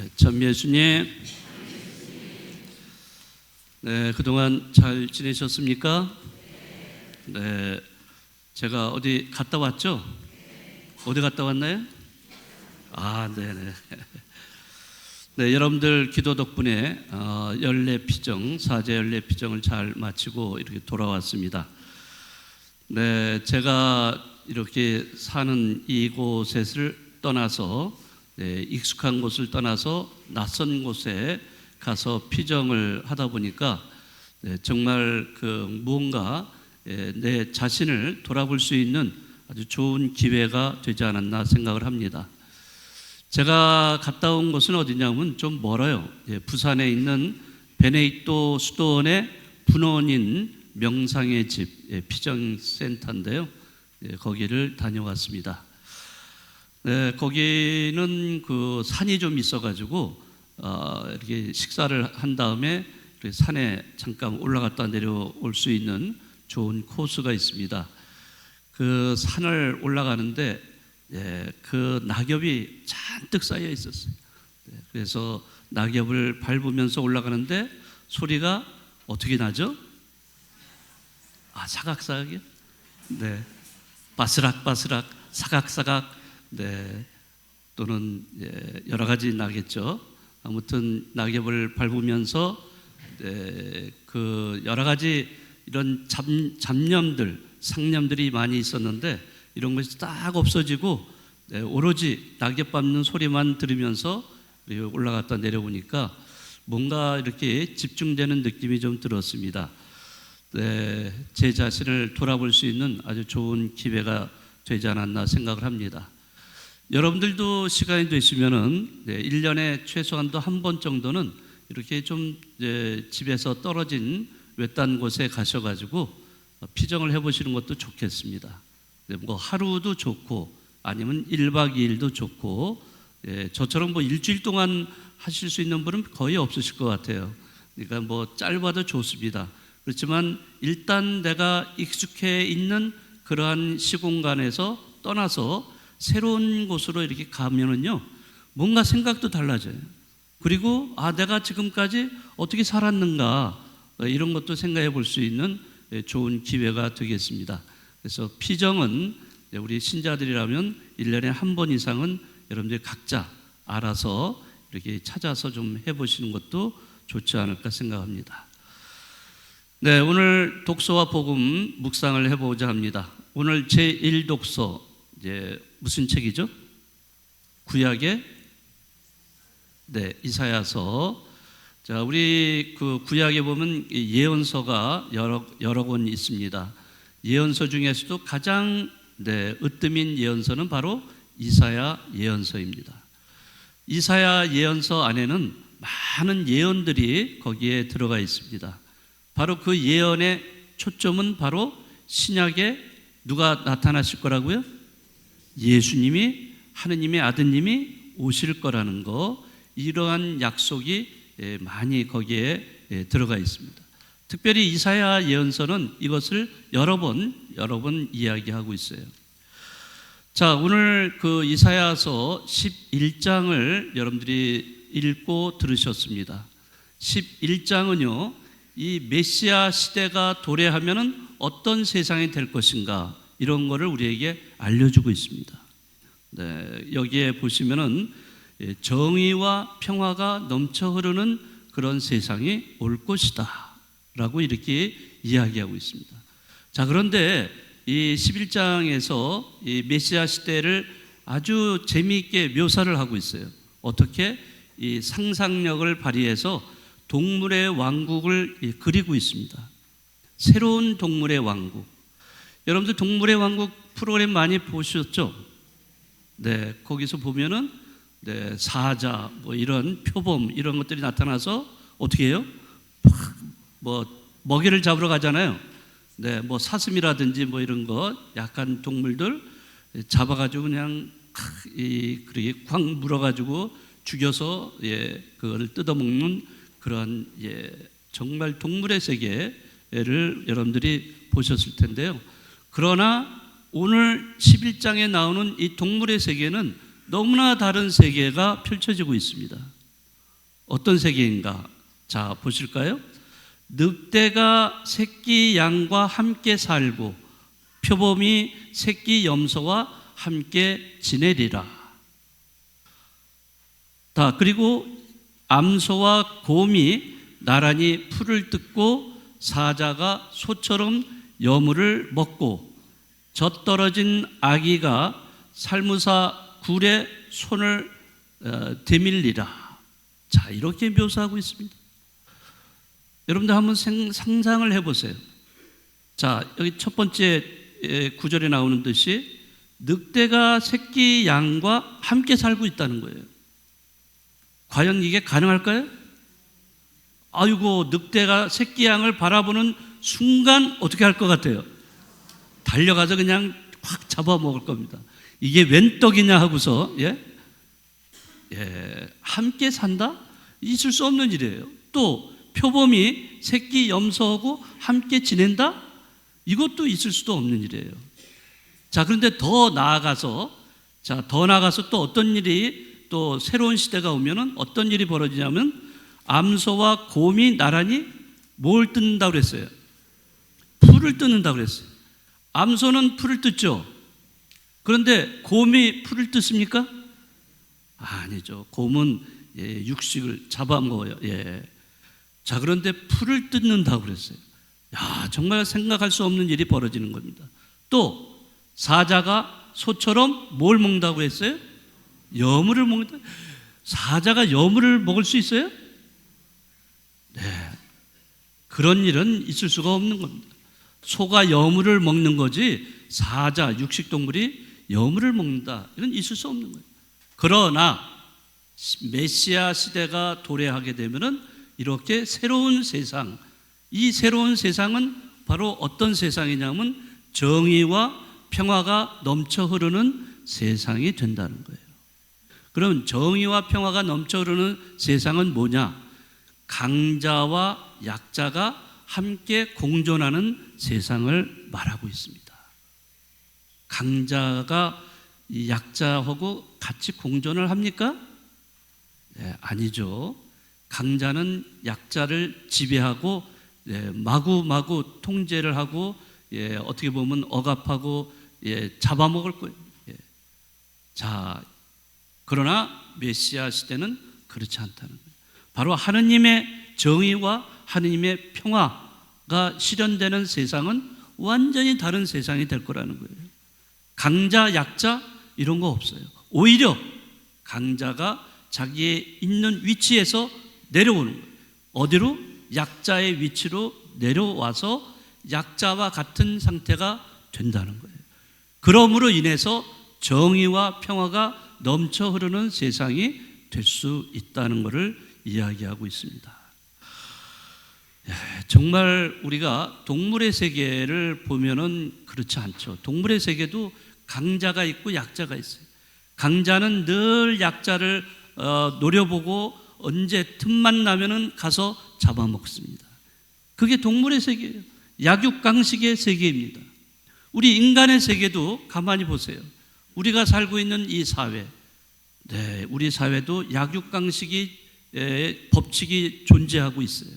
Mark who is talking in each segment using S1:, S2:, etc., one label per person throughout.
S1: 네, 전 예수님. 네, 그동안 잘 지내셨습니까? 네, 제가 어디 갔다 왔죠? 어디 갔다 왔나요? 아, 네네. 네, 여러분들 기도 덕분에 어, 연례 피정, 사제 연례 피정을 잘 마치고 이렇게 돌아왔습니다. 네, 제가 이렇게 사는 이곳을 떠나서 네, 익숙한 곳을 떠나서 낯선 곳에 가서 피정을 하다 보니까 네, 정말 그 무언가 예, 내 자신을 돌아볼 수 있는 아주 좋은 기회가 되지 않았나 생각을 합니다. 제가 갔다 온 곳은 어디냐면 좀 멀어요. 예, 부산에 있는 베네이토 수도원의 분원인 명상의 집 예, 피정센터인데요. 예, 거기를 다녀왔습니다. 네, 거기는 그 산이 좀 있어가지고 어, 이렇게 식사를 한 다음에 산에 잠깐 올라갔다 내려올 수 있는 좋은 코스가 있습니다. 그 산을 올라가는데 예, 그 낙엽이 잔뜩 쌓여 있었어요. 네, 그래서 낙엽을 밟으면서 올라가는데 소리가 어떻게 나죠? 아 사각사각이요? 네, 바스락바스락 사각사각 네 또는 예, 여러 가지 나겠죠. 아무튼 낙엽을 밟으면서 네, 그 여러 가지 이런 잡, 잡념들 상념들이 많이 있었는데 이런 것이 딱 없어지고 네, 오로지 낙엽 밟는 소리만 들으면서 올라갔다 내려오니까 뭔가 이렇게 집중되는 느낌이 좀 들었습니다. 네, 제 자신을 돌아볼 수 있는 아주 좋은 기회가 되지 않았나 생각을 합니다. 여러분들도 시간이 되시면은 네, 1년에 최소한도 한 번 정도는 이렇게 좀 네, 집에서 떨어진 외딴 곳에 가셔가지고 피정을 해보시는 것도 좋겠습니다. 네, 뭐 하루도 좋고 아니면 1박 2일도 좋고 예, 저처럼 뭐 일주일 동안 하실 수 있는 분은 거의 없으실 것 같아요. 그러니까 뭐 짧아도 좋습니다. 그렇지만 일단 내가 익숙해 있는 그러한 시공간에서 떠나서 새로운 곳으로 이렇게 가면은요, 뭔가 생각도 달라져요. 그리고 아, 내가 지금까지 어떻게 살았는가 이런 것도 생각해 볼 수 있는 예, 좋은 기회가 되겠습니다. 그래서 피정은 우리 신자들이라면 1년에 한 번 이상은 여러분들이 각자 알아서 이렇게 찾아서 좀 해보시는 것도 좋지 않을까 생각합니다. 네, 오늘 독서와 복음 묵상을 해보자 합니다. 오늘 제1독서, 이제 무슨 책이죠? 구약의 네, 이사야서. 자, 우리 그 구약에 보면 예언서가 여러, 여러 권 있습니다. 예언서 중에서도 가장 네, 으뜸인 예언서는 바로 이사야 예언서입니다. 이사야 예언서 안에는 많은 예언들이 거기에 들어가 있습니다. 바로 그 예언의 초점은 바로 신약에 누가 나타나실 거라고요? 예수님이 하느님의 아드님이 오실 거라는 거 이러한 약속이 많이 거기에 들어가 있습니다. 특별히 이사야 예언서는 이것을 여러 번 여러 번 이야기하고 있어요. 자, 오늘 그 이사야서 11장을 여러분들이 읽고 들으셨습니다. 11장은요. 이 메시아 시대가 도래하면은 어떤 세상이 될 것인가 이런 거를 우리에게 알려주고 있습니다. 네, 여기에 보시면은 정의와 평화가 넘쳐 흐르는 그런 세상이 올 것이다 라고 이렇게 이야기하고 있습니다. 자, 그런데 이 11장에서 이 메시아 시대를 아주 재미있게 묘사를 하고 있어요. 어떻게 이 상상력을 발휘해서 동물의 왕국을 그리고 있습니다. 새로운 동물의 왕국. 여러분들 동물의 왕국 프로그램 많이 보셨죠? 네, 거기서 보면은 네, 사자 뭐 이런 표범 이런 것들이 나타나서 어떻게 해요? 뭐 먹이를 잡으러 가잖아요. 네, 뭐 사슴이라든지 뭐 이런 거 약간 동물들 잡아가지고 그냥 이 그렇게 꽉 물어가지고 죽여서 예 그거를 뜯어먹는 그런 예 정말 동물의 세계를 여러분들이 보셨을 텐데요. 그러나 오늘 11장에 나오는 이 동물의 세계는 너무나 다른 세계가 펼쳐지고 있습니다. 어떤 세계인가? 자, 보실까요? 늑대가 새끼 양과 함께 살고 표범이 새끼 염소와 함께 지내리라. 자, 그리고 암소와 곰이 나란히 풀을 뜯고 사자가 소처럼 여물을 먹고 젖 떨어진 아기가 살무사 굴에 손을 어, 대밀리라. 자, 이렇게 묘사하고 있습니다. 여러분들 한번 생- 상상을 해보세요. 자, 여기 첫 번째 에, 구절에 나오는 듯이 늑대가 새끼 양과 함께 살고 있다는 거예요. 과연 이게 가능할까요? 아이고, 늑대가 새끼 양을 바라보는 순간 어떻게 할 것 같아요? 달려가서 그냥 확 잡아먹을 겁니다. 이게 웬 떡이냐 하고서, 예? 예, 함께 산다? 있을 수 없는 일이에요. 또, 표범이 새끼 염소하고 함께 지낸다? 이것도 있을 수도 없는 일이에요. 자, 그런데 더 나아가서, 자, 더 나아가서 또 어떤 일이 또 새로운 시대가 오면은 어떤 일이 벌어지냐면 암소와 곰이 나란히 뭘 뜯는다고 그랬어요? 풀을 뜯는다고 그랬어요. 암소는 풀을 뜯죠. 그런데 곰이 풀을 뜯습니까? 아니죠. 곰은 예, 육식을 잡아먹어요. 예. 자, 그런데 풀을 뜯는다고 그랬어요. 야, 정말 생각할 수 없는 일이 벌어지는 겁니다. 또 사자가 소처럼 뭘 먹는다고 했어요? 여물을 먹는다. 사자가 여물을 먹을 수 있어요? 네. 그런 일은 있을 수가 없는 겁니다. 소가 여물을 먹는 거지 사자 육식 동물이 여물을 먹는다. 이건 있을 수 없는 거예요. 그러나 메시아 시대가 도래하게 되면은 이렇게 새로운 세상, 이 새로운 세상은 바로 어떤 세상이냐면 정의와 평화가 넘쳐 흐르는 세상이 된다는 거예요. 그럼 정의와 평화가 넘쳐 흐르는 세상은 뭐냐? 강자와 약자가 함께 공존하는 세상을 말하고 있습니다. 강자가 이 약자하고 같이 공존을 합니까? 네, 아니죠. 강자는 약자를 지배하고 예, 마구마구 통제를 하고 예, 어떻게 보면 억압하고 예, 잡아먹을 거예요. 예. 자, 그러나 메시아 시대는 그렇지 않다는 거예요. 바로 하느님의 정의와 하느님의 평화가 실현되는 세상은 완전히 다른 세상이 될 거라는 거예요. 강자, 약자 이런 거 없어요. 오히려 강자가 자기의 있는 위치에서 내려오는 거예요. 어디로? 약자의 위치로 내려와서 약자와 같은 상태가 된다는 거예요. 그러므로 인해서 정의와 평화가 넘쳐 흐르는 세상이 될 수 있다는 것을 이야기하고 있습니다. 예, 정말 우리가 동물의 세계를 보면은 그렇지 않죠. 동물의 세계도 강자가 있고 약자가 있어요. 강자는 늘 약자를 어, 노려보고 언제 틈만 나면은 가서 잡아먹습니다. 그게 동물의 세계예요. 약육강식의 세계입니다. 우리 인간의 세계도 가만히 보세요. 우리가 살고 있는 이 사회, 네, 우리 사회도 약육강식이 에, 법칙이 존재하고 있어요.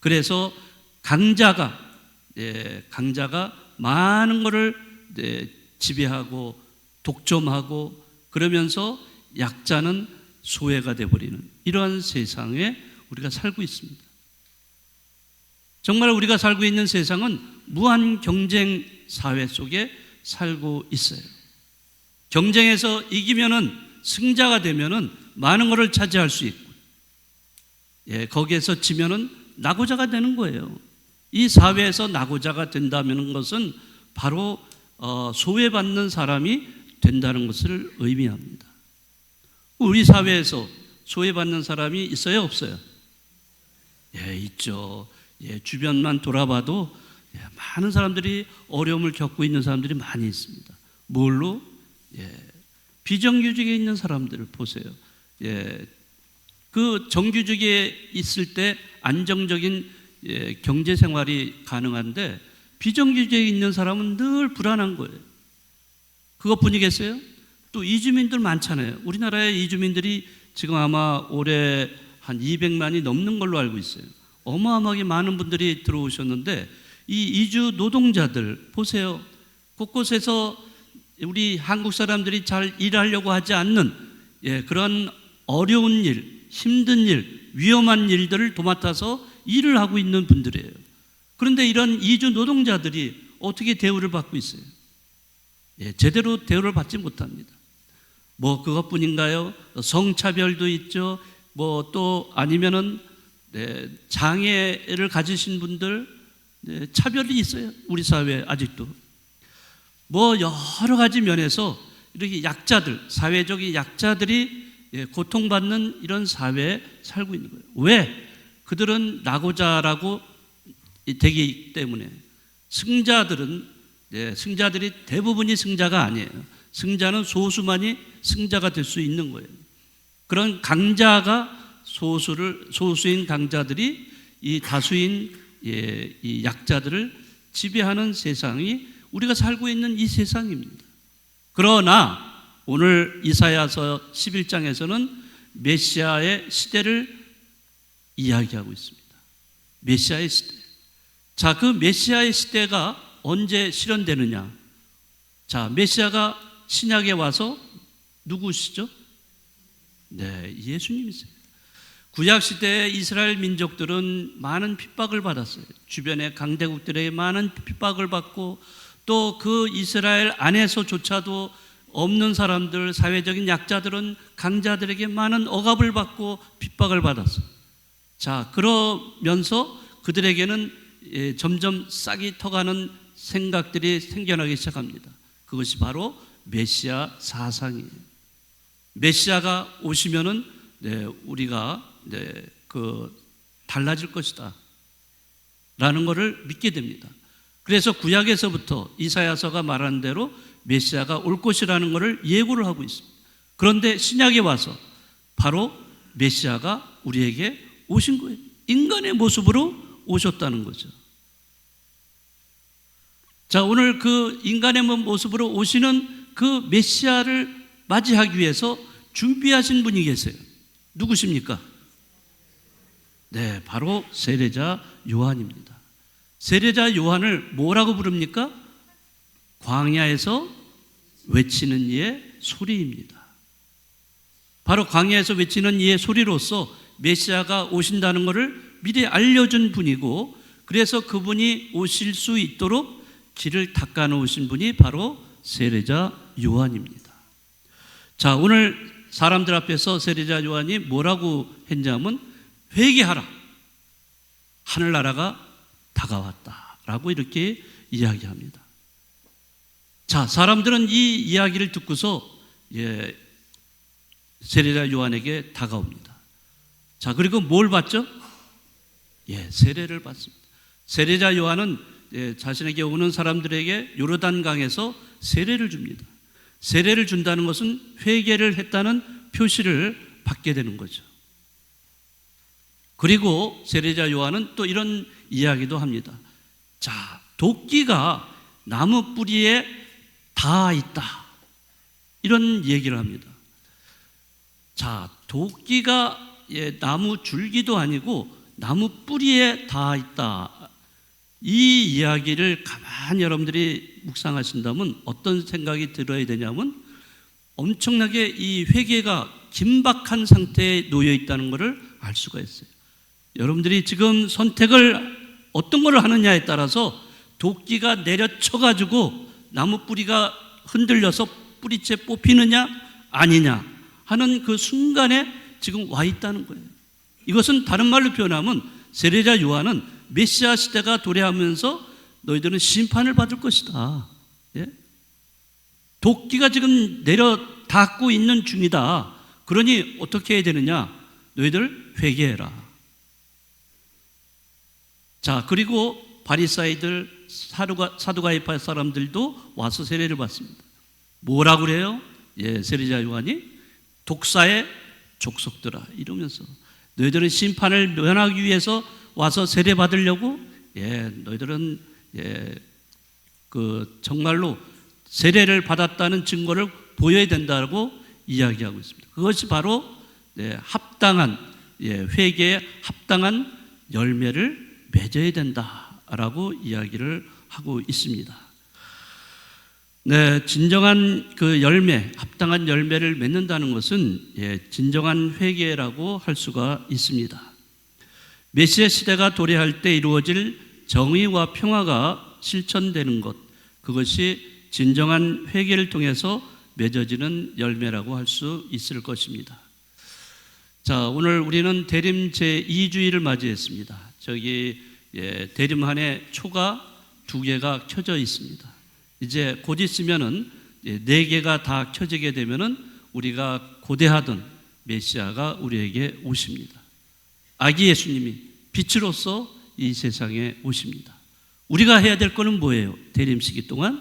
S1: 그래서 강자가 예, 강자가 많은 것을 예, 지배하고 독점하고 그러면서 약자는 소외가 돼 버리는 이러한 세상에 우리가 살고 있습니다. 정말 우리가 살고 있는 세상은 무한 경쟁 사회 속에 살고 있어요. 경쟁에서 이기면은 승자가 되면은 많은 것을 차지할 수 있고, 예, 거기에서 지면은 낙오자가 되는 거예요. 이 사회에서 낙오자가 된다는 것은 바로 어, 소외받는 사람이 된다는 것을 의미합니다. 우리 사회에서 소외받는 사람이 있어요, 없어요? 예, 있죠. 예, 주변만 돌아봐도 예, 많은 사람들이 어려움을 겪고 있는 사람들이 많이 있습니다. 뭘로? 예, 비정규직에 있는 사람들을 보세요. 예, 그 정규직에 있을 때 안정적인 예, 경제 생활이 가능한데 비정규직에 있는 사람은 늘 불안한 거예요. 그것뿐이겠어요? 또 이주민들 많잖아요. 우리나라의 이주민들이 지금 아마 올해 한 200만이 넘는 걸로 알고 있어요. 어마어마하게 많은 분들이 들어오셨는데 이 이주 노동자들 보세요. 곳곳에서 우리 한국 사람들이 잘 일하려고 하지 않는 예, 그런 어려운 일, 힘든 일, 위험한 일들을 도맡아서 일을 하고 있는 분들이에요. 그런데 이런 이주 노동자들이 어떻게 대우를 받고 있어요? 예, 제대로 대우를 받지 못합니다. 뭐 그것뿐인가요? 성차별도 있죠. 뭐 또 아니면은 네, 장애를 가지신 분들 네, 차별이 있어요. 우리 사회에 아직도. 뭐 여러 가지 면에서 이렇게 약자들, 사회적인 약자들이 예, 고통받는 이런 사회에 살고 있는 거예요. 왜? 그들은 나고자라고 되기 때문에 승자들은 예, 승자들이 대부분이 승자가 아니에요. 승자는 소수만이 승자가 될 수 있는 거예요. 그런 강자가 소수를 소수인 강자들이 이 다수인 예, 이 약자들을 지배하는 세상이 우리가 살고 있는 이 세상입니다. 그러나 오늘 이사야서 11장에서는 메시아의 시대를 이야기하고 있습니다. 메시아의 시대. 자, 그 메시아의 시대가 언제 실현되느냐? 자, 메시아가 신약에 와서 누구시죠? 네, 예수님이세요. 구약 시대의 이스라엘 민족들은 많은 핍박을 받았어요. 주변의 강대국들에게 많은 핍박을 받고 또 그 이스라엘 안에서조차도 없는 사람들, 사회적인 약자들은 강자들에게 많은 억압을 받고 핍박을 받았어요. 자, 그러면서 그들에게는 예, 점점 싹이 터가는 생각들이 생겨나기 시작합니다. 그것이 바로 메시아 사상이에요. 메시아가 오시면은 네, 우리가 네, 그 달라질 것이다. 라는 것을 믿게 됩니다. 그래서 구약에서부터 이사야서가 말한 대로 메시아가 올 것이라는 것을 예고를 하고 있습니다. 그런데 신약에 와서 바로 메시아가 우리에게 오신 거예요. 인간의 모습으로 오셨다는 거죠. 자, 오늘 그 인간의 모습으로 오시는 그 메시아를 맞이하기 위해서 준비하신 분이 계세요. 누구십니까? 네, 바로 세례자 요한입니다. 세례자 요한을 뭐라고 부릅니까? 광야에서 외치는 이의 소리입니다. 바로 광야에서 외치는 이의 소리로서 메시아가 오신다는 것을 미리 알려준 분이고 그래서 그분이 오실 수 있도록 길을 닦아 놓으신 분이 바로 세례자 요한입니다. 자, 오늘 사람들 앞에서 세례자 요한이 뭐라고 했냐면 회개하라. 하늘나라가 다가왔다라고 이렇게 이야기합니다. 자, 사람들은 이 이야기를 듣고서 예, 세례자 요한에게 다가옵니다. 자, 그리고 뭘 받죠? 예, 세례를 받습니다. 세례자 요한은 예, 자신에게 오는 사람들에게 요르단 강에서 세례를 줍니다. 세례를 준다는 것은 회개를 했다는 표시를 받게 되는 거죠. 그리고 세례자 요한은 또 이런 이야기도 합니다. 자, 도끼가 나무 뿌리에 닿아 있다. 이런 얘기를 합니다. 자, 도끼가 예, 나무 줄기도 아니고 나무 뿌리에 닿아 있다. 이 이야기를 가만히 여러분들이 묵상하신다면 어떤 생각이 들어야 되냐면 엄청나게 이 회개가 긴박한 상태에 놓여 있다는 것을 알 수가 있어요. 여러분들이 지금 선택을 어떤 걸 하느냐에 따라서 도끼가 내려쳐 가지고 나무 뿌리가 흔들려서 뿌리채 뽑히느냐 아니냐 하는 그 순간에 지금 와 있다는 거예요. 이것은 다른 말로 표현하면 세례자 요한은 메시아 시대가 도래하면서 너희들은 심판을 받을 것이다. 예? 도끼가 지금 내려 닿고 있는 중이다. 그러니 어떻게 해야 되느냐? 너희들 회개해라. 자, 그리고 바리사이들 사두가, 사두가이파 사람들도 와서 세례를 받습니다. 뭐라 그래요? 예, 세례자 요한이 독사의 족속들아 이러면서 너희들은 심판을 면하기 위해서 와서 세례 받으려고 예, 너희들은 예, 그 정말로 세례를 받았다는 증거를 보여야 된다고 이야기하고 있습니다. 그것이 바로 네, 합당한 예, 회개에 합당한 열매를 맺어야 된다 라고 이야기를 하고 있습니다. 네, 진정한 그 열매, 합당한 열매를 맺는다는 것은 예, 진정한 회개라고 할 수가 있습니다. 메시아 시대가 도래할 때 이루어질 정의와 평화가 실천되는 것, 그것이 진정한 회개를 통해서 맺어지는 열매라고 할 수 있을 것입니다. 자, 오늘 우리는 대림 제2주일을 맞이했습니다. 저기 예, 대림한에 초가 두 개가 켜져 있습니다. 이제 곧 있으면은 예, 네 개가 다 켜지게 되면은 우리가 고대하던 메시아가 우리에게 오십니다. 아기 예수님이 빛으로서 이 세상에 오십니다. 우리가 해야 될 것은 뭐예요? 대림 시기 동안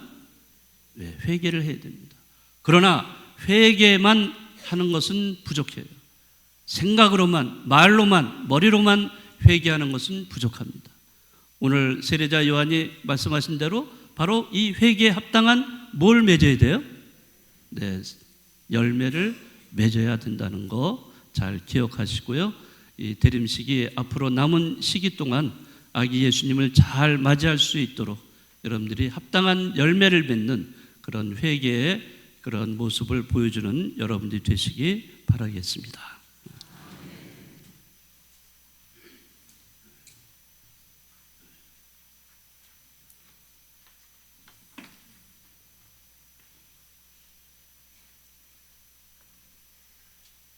S1: 네, 회개를 해야 됩니다. 그러나 회개만 하는 것은 부족해요. 생각으로만, 말로만, 머리로만 회개하는 것은 부족합니다. 오늘 세례자 요한이 말씀하신 대로 바로 이 회개에 합당한 뭘 맺어야 돼요? 네, 열매를 맺어야 된다는 거 잘 기억하시고요. 이 대림식이 앞으로 남은 시기 동안 아기 예수님을 잘 맞이할 수 있도록 여러분들이 합당한 열매를 맺는 그런 회개의 그런 모습을 보여주는 여러분들이 되시기 바라겠습니다.